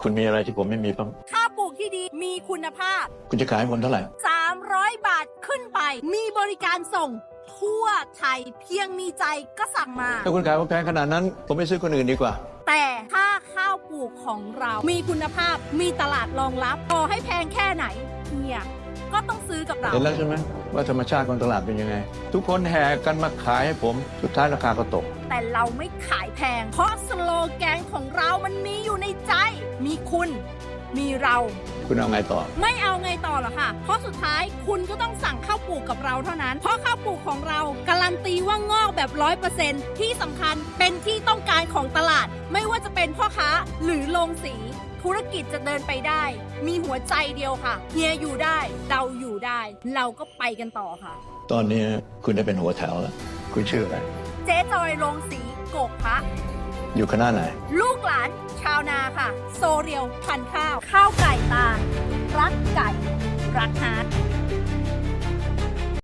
คุณมีอะไรที่ผมไม่มีบ้างข้าวปลูกที่ดีมีคุณภาพ คุณจะขายให้ผมเท่าไหร่ 300 บาทขึ้นไป มีบริการส่งทั่วไทยเพียงมีใจก็สั่งมา ถ้าคุณขายผมแพงขนาดนั้น ผมไม่ซื้อคนอื่นดีกว่า แต่ถ้าข้าวปลูกของเรา มีคุณภาพมีตลาดรองรับต่อให้แพงแค่ไหนเฮียก็ต้องซื้อกับเรา เห็นแล้วใช่ไหมว่าธรรมชาติของตลาดเป็นยังไง ทุกคนแห่กันมาขายให้ผม สุดท้ายราคาก็ตก แต่เราไม่ขายแพง เพราะสโลแกนของ มีคุณมีเรา คุณเอาไงต่อ ไม่เอาไงต่อหรอกค่ะ เพราะสุดท้ายคุณก็ต้องสั่งข้าวปลูกกับเราเท่านั้น เพราะข้าวปลูกของเราการันตีว่างอกแบบร้อยเปอร์เซ็นที่สำคัญเป็นที่ต้องการของตลาด ไม่ว่าจะเป็นพ่อค้าหรือโรงสี ธุรกิจจะเดินไปได้ มีหัวใจเดียวค่ะเฮียอยู่ได้ เราอยู่ได้ เราก็ไปกันต่อค่ะ ตอนนี้คุณได้เป็นหัวแถวแล้ว คุณชื่ออะไร เจ๊จอยโรงสีโกกพระอยู่คณะไหนลูก หลาน ชาวนาค่ะ โซเรียวพันข้าว ข้าวไก่ตา รักไก่ รักฮาร์ด